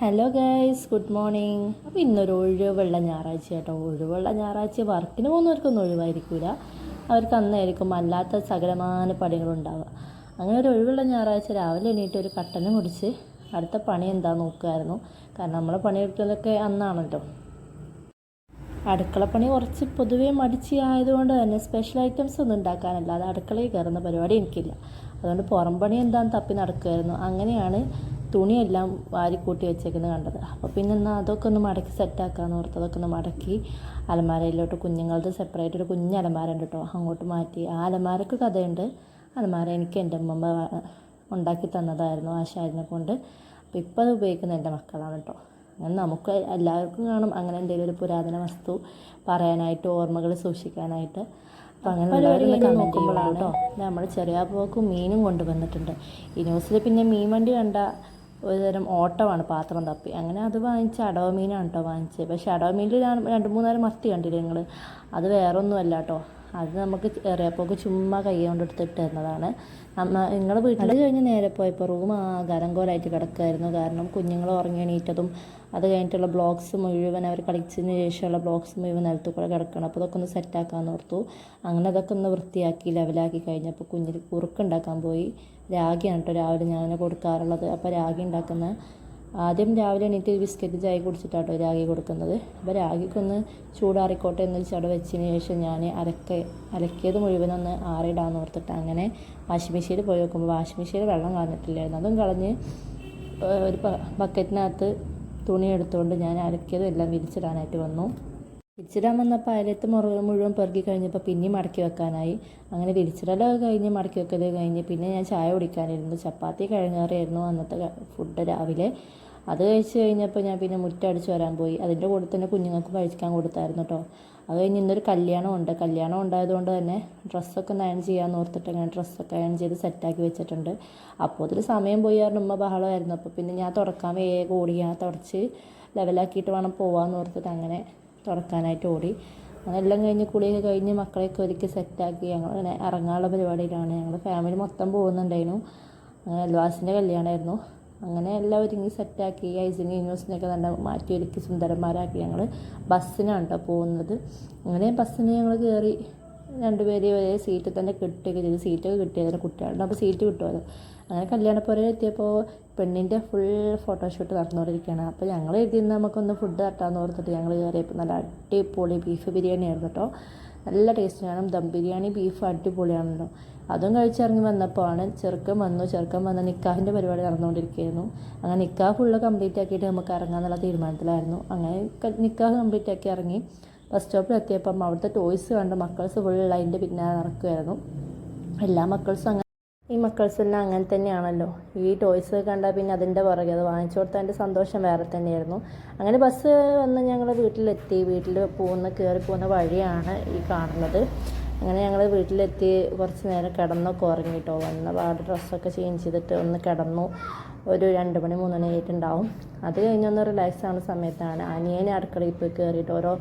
Hello guys good morning അപ്പോൾ ഇന്നൊരു ഒഴിവുള്ള ഞായറാഴ്ച കേട്ടോ. ഒഴിവുള്ള ഞായറാഴ്ച വർക്കിന് പോകുന്നവർക്കൊന്നും ഒഴിവായിരിക്കില്ല അവർക്ക് അന്നായിരിക്കും അല്ലാത്ത സകലമാന പണികളുണ്ടാവുക അങ്ങനെ ഒരു ഒഴിവുള്ള ഞായറാഴ്ച രാവിലെ എണീറ്റ് ഒരു കട്ടനും കുടിച്ച് അടുത്ത പണി എന്താ നോക്കുമായിരുന്നു കാരണം നമ്മളെ പണിയെടുത്തതൊക്കെ അന്നാണല്ലോ. അടുക്കളപ്പണി കുറച്ച് പൊതുവേ മടിച്ച് ആയതുകൊണ്ട് തന്നെ സ്പെഷ്യൽ ഐറ്റംസ് ഒന്നും ഉണ്ടാക്കാനല്ല. അത് അടുക്കളയിൽ കയറുന്ന പരിപാടി എനിക്കില്ല. അതുകൊണ്ട് പുറം പണി എന്താന്ന് തപ്പി നടക്കുമായിരുന്നു അങ്ങനെയാണ് തുണിയെല്ലാം വാരിക്കൂട്ടി വെച്ചേക്കുന്നത് കണ്ടത്. അപ്പോൾ പിന്നെ എന്നാൽ അതൊക്കെ ഒന്ന് മടക്കി സെറ്റാക്കാമെന്ന് ഓർത്ത് അതൊക്കെ ഒന്ന് മടക്കി അലമാരയിലോട്ട് കുഞ്ഞുങ്ങളുടെ സെപ്പറേറ്റ് ഒരു കുഞ്ഞ് അലമാര ഉണ്ട് കേട്ടോ അങ്ങോട്ട് മാറ്റി. ആ അലമാരക്ക് കഥയുണ്ട്. അലമാര എനിക്ക് എന്റെ അമ്മമ്മ ഉണ്ടാക്കി തന്നതായിരുന്നു ആശാരിനെ കൊണ്ട്. അപ്പോൾ ഇപ്പോൾ അത് ഉപയോഗിക്കുന്ന എന്റെ മക്കളാണ് കേട്ടോ നമുക്ക് എല്ലാവർക്കും കാണും. അങ്ങനെ എന്തെങ്കിലും ഒരു പുരാതന വസ്തു പറയാനായിട്ട് ഓർമ്മകൾ സൂക്ഷിക്കാനായിട്ട്. അപ്പം അങ്ങനെ ഉള്ളവരൊന്ന് കമന്റ് ചെയ്യുമ്പോഴാണ് കേട്ടോ നമ്മൾ ചെറിയ പോക്കും മീനും കൊണ്ടുവന്നിട്ടുണ്ട്. ഈ ന്യൂസിൽ പിന്നെ മീൻ വണ്ടി കണ്ട ഒരുതരം ഓട്ടമാണ് പാത്രം തപ്പി. അങ്ങനെ അത് വാങ്ങിച്ച് അടവ മീനാണ് കേട്ടോ വാങ്ങിച്ചത്. പക്ഷേ അടവ മീനിൽ രണ്ട് മൂന്നാൽ മത്തി കണ്ടില്ലേ നിങ്ങൾ അത് വേറൊന്നുമല്ല കേട്ടോ അത് നമുക്ക് എറിയപ്പോക്ക് ചുമ്മാ കൈ കൊണ്ട് എടുത്തിട്ട് തരുന്നതാണ് നിങ്ങൾ വീട്ടിൽ കഴിഞ്ഞ് നേരെ പോയപ്പോൾ റൂം ആ ഗരങ്കോലായിട്ട് കിടക്കുമായിരുന്നു കാരണം കുഞ്ഞുങ്ങൾ ഉറങ്ങി എണീറ്റതും അത് കഴിഞ്ഞിട്ടുള്ള ബ്ലോഗ്സ് മുഴുവൻ അവർ കളിച്ചതിന് ശേഷമുള്ള ബ്ലോക്സ് മുഴുവൻ നിലത്ത് കൂടെ കിടക്കണം. അപ്പോൾ അതൊക്കെ ഒന്ന് സെറ്റാക്കാമെന്ന് ഓർത്തു. അങ്ങനെ അതൊക്കെ ഒന്ന് വൃത്തിയാക്കി ലെവലാക്കി കഴിഞ്ഞപ്പോൾ കുഞ്ഞിൽ കുറുക്കുണ്ടാക്കാൻ പോയി. രാഗിയാണ് കേട്ടോ രാവിലെ ഞാൻ കൊടുക്കാറുള്ളത്. അപ്പോൾ രാഗി ഉണ്ടാക്കുന്ന ആദ്യം രാവിലെ എണീറ്റ് ബിസ്ക്കറ്റ് ചായ കുടിച്ചിട്ടാട്ടോ രാഗി കൊടുക്കുന്നത്. അപ്പോൾ രാഗിക്കൊന്ന് ചൂടാറിക്കോട്ടെ എന്ന് വെച്ചാൽ അവിടെ വെച്ചതിന് ശേഷം ഞാൻ അലക്ക അലക്കിയത് മുഴുവൻ ഒന്ന് ആറിടാന്ന് ഓർത്തിട്ട് അങ്ങനെ വാഷിംഗ് മെഷീനിൽ പോയി നോക്കുമ്പോൾ വാഷിംഗ് മെഷീനിൽ വെള്ളം കളഞ്ഞിട്ടില്ലായിരുന്നു. അതും കളഞ്ഞ് ഒരു ബക്കറ്റിനകത്ത് തുണി എടുത്തുകൊണ്ട് ഞാൻ അലക്കിയതും എല്ലാം വിരിച്ചിടാനായിട്ട് വന്നു. വിരിച്ചിടാൻ വന്നപ്പോൾ അയലത്ത് മുറ മുഴുവൻ പെറുക്കി കഴിഞ്ഞപ്പോൾ പിന്നെയും മടക്കി വെക്കാനായി. അങ്ങനെ വിരിച്ചിടലൊക്കെ കഴിഞ്ഞ് മടക്കി വെക്കൽ കഴിഞ്ഞ് പിന്നെ ഞാൻ ചായ കുടിക്കാനിരുന്നു. ചപ്പാത്തി കിഴങ്ങാറിയായിരുന്നു അന്നത്തെ ഫുഡ് രാവിലെ. അത് കഴിച്ച് കഴിഞ്ഞപ്പോൾ ഞാൻ പിന്നെ മുറ്റടിച്ച് വരാൻ പോയി. അതിന്റെ കൂടെ തന്നെ കുഞ്ഞുങ്ങൾക്ക് കഴിക്കാൻ കൊടുത്തായിരുന്നു കേട്ടോ അത് കഴിഞ്ഞ് ഇന്നൊരു കല്യാണം ഉണ്ട്. കല്യാണം ഉണ്ടായതുകൊണ്ട് തന്നെ ഡ്രസ്സൊക്കെ ഒന്ന് അയൺ ചെയ്യാമെന്ന് ഓർത്തിട്ട് അങ്ങനെ ഡ്രസ്സൊക്കെ അയൺ ചെയ്ത് സെറ്റാക്കി വെച്ചിട്ടുണ്ട്. അപ്പോൾ അതിൽ സമയം പോയി കാരണം ഉമ്മ ബഹളമായിരുന്നു. അപ്പോൾ പിന്നെ ഞാൻ തുടക്കാൻ വേഗം ഓടി. ഞാൻ തുടച്ച് ലെവലാക്കിയിട്ട് വേണം പോകാമെന്ന് ഓർത്തിട്ട് അങ്ങനെ തുടക്കാനായിട്ട് ഓടി. അതെല്ലാം കഴിഞ്ഞ് കുളിയൊക്കെ കഴിഞ്ഞ് മക്കളെയൊക്കെ ഒരുക്കി സെറ്റാക്കി. ഞങ്ങൾ അങ്ങനെ ഇറങ്ങാനുള്ള പരിപാടിയിലാണ്. ഞങ്ങൾ ഫാമിലി മൊത്തം പോകുന്നുണ്ടായിരുന്നു. അങ്ങനെ അൽവാസിന്റെ കല്യാണമായിരുന്നു അങ്ങനെ എല്ലാം ഒരുങ്ങി സെറ്റാക്കി. ഐസിങ് ന്യൂസിനൊക്കെ നല്ല മാറ്റി ഒരുക്കി സുന്ദരന്മാരാക്കി ഞങ്ങൾ ബസ്സിനാണ് കേട്ടോ പോകുന്നത്. അങ്ങനെ ബസ്സിന് ഞങ്ങൾ കയറി രണ്ടുപേരെ ഒരേ സീറ്റിൽ തന്നെ കിട്ടുകയൊക്കെ ചെയ്തു. സീറ്റൊക്കെ കിട്ടിയത് കുട്ടികളുടെ അപ്പോൾ സീറ്റ് കിട്ടുമല്ലോ അങ്ങനെ കല്യാണപ്പുരയിൽ എത്തിയപ്പോൾ പെണ്ണിന്റെ ഫുൾ ഫോട്ടോഷൂട്ട് നടന്നുകൊണ്ടിരിക്കുകയാണ്. അപ്പോൾ ഞങ്ങൾ എഴുതി നമുക്കൊന്ന് ഫുഡ് തട്ടാന്ന് ഓർത്തിട്ട് ഞങ്ങൾ കയറിയപ്പോൾ നല്ല അടിപൊളി ബീഫ് ബിരിയാണി ആയിരുന്നു കേട്ടോ. നല്ല ടേസ്റ്റ് ആണ്. ദം ബിരിയാണി ബീഫ് അടിപൊളിയാണല്ലോ. അതും കഴിച്ചിറങ്ങി വന്നപ്പോൾ ആണ് ചെറുക്കൻ വന്നു. ചെറുക്കൻ വന്ന നിക്കാഹിന്റെ പരിപാടി നടന്നുകൊണ്ടിരിക്കുകയായിരുന്നു. അങ്ങനെ നിക്കാഹ് ഫുള്ള് കംപ്ലീറ്റ് ആക്കിയിട്ട് നമുക്ക് ഇറങ്ങാമെന്നുള്ള തീരുമാനത്തിലായിരുന്നു. അങ്ങനെ നിക്കാഹ് കംപ്ലീറ്റ് ആക്കി ഇറങ്ങി. ബസ് സ്റ്റോപ്പിൽ എത്തിയപ്പം അവിടുത്തെ ടോയ്സ് കണ്ട് മക്കൾസ് ഫുൾ അതിന്റെ പിന്നാലെ നടക്കുമായിരുന്നു എല്ലാ മക്കൾസും അങ്ങനെ ഈ മക്കൾസ് എല്ലാം അങ്ങനെ തന്നെയാണല്ലോ. ഈ ടോയ്സ് കണ്ടാൽ പിന്നെ അതിന്റെ പുറകെ അത് വാങ്ങിച്ചു കൊടുത്താൽ അതിന്റെ സന്തോഷം വേറെ തന്നെയായിരുന്നു. അങ്ങനെ ബസ് വന്ന് ഞങ്ങൾ വീട്ടിലെത്തി. വീട്ടിൽ പോകുന്ന കയറി പോകുന്ന വഴിയാണ് ഈ കാണുന്നത്. അങ്ങനെ ഞങ്ങൾ വീട്ടിലെത്തി കുറച്ച് നേരം കിടന്നൊക്കെ ഉറങ്ങിട്ടോ. വന്ന പാട് ഡ്രസ്സൊക്കെ ചേഞ്ച് ചെയ്തിട്ട് ഒന്ന് കിടന്നു. ഒരു രണ്ട് മണി മൂന്ന് മണി ആയിട്ടുണ്ടാവും. അത് കഴിഞ്ഞൊന്ന് റിലാക്സ് ആവുന്ന സമയത്താണ് അനിയനെ അടുക്കളയിൽ പോയി കയറിയിട്ട് ഓരോ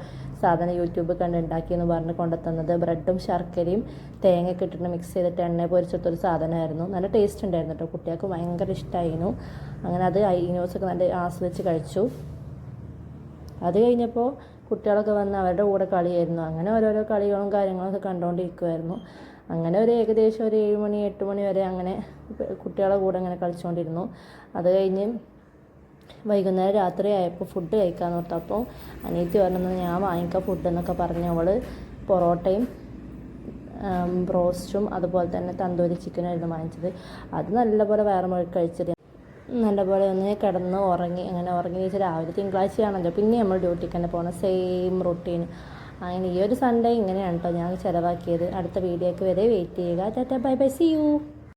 സാധനം യൂട്യൂബ് കണ്ടുണ്ടാക്കി എന്ന് പറഞ്ഞ് കൊണ്ടുത്തന്നത്. ബ്രെഡും ശർക്കരയും തേങ്ങയൊക്കെ ഇട്ടിട്ട് മിക്സ് ചെയ്തിട്ട് എണ്ണ പൊരിച്ചിട്ടൊരു സാധനമായിരുന്നു. നല്ല ടേസ്റ്റ് ഉണ്ടായിരുന്നു കേട്ടോ കുട്ടികൾക്ക് ഭയങ്കര ഇഷ്ടമായിരുന്നു അങ്ങനെ അത് ഐനോസൊക്കെ നല്ല ആസ്വദിച്ച് കഴിച്ചു. അത് കഴിഞ്ഞപ്പോൾ കുട്ടികളൊക്കെ വന്ന് അവരുടെ കൂടെ കളിയായിരുന്നു. അങ്ങനെ ഓരോരോ കളികളും കാര്യങ്ങളൊക്കെ കണ്ടുകൊണ്ടിരിക്കുമായിരുന്നു അങ്ങനെ ഒരു ഏകദേശം ഒരു ഏഴ് മണി എട്ട് മണി വരെ അങ്ങനെ കുട്ടികളുടെ കൂടെ അങ്ങനെ കളിച്ചുകൊണ്ടിരുന്നു അത് കഴിഞ്ഞ് വൈകുന്നേരം രാത്രി ആയപ്പോൾ ഫുഡ് കഴിക്കാൻ ഓർത്തപ്പോൾ അനിയത്തി പറഞ്ഞത് ഞാൻ വാങ്ങിക്കാം ഫുഡ് എന്നൊക്കെ പറഞ്ഞ് അവൾ പൊറോട്ടയും ബ്രോസ്റ്റും അതുപോലെ തന്നെ തന്തൂരി ചിക്കനായിരുന്നു വാങ്ങിച്ചത്. അത് നല്ലപോലെ വേറെ മുഴുവൻ കഴിച്ചത് നല്ലപോലെ ഒന്ന് കിടന്ന് ഉറങ്ങി അങ്ങനെ ഉറങ്ങി വെച്ചാൽ രാവിലെ തിങ്കളാഴ്ചയാണല്ലോ. പിന്നെ നമ്മൾ ഡ്യൂട്ടിക്ക് തന്നെ പോകണം സെയിം റൊട്ടീൻ അങ്ങനെ ഈ ഒരു സൺഡേ ഇങ്ങനെയാണ് കേട്ടോ ഞാൻ ചിലവാക്കിയത്. അടുത്ത വീഡിയോയ്ക്ക് വരെ വെയിറ്റ് ചെയ്യുക. Tata bye bye see you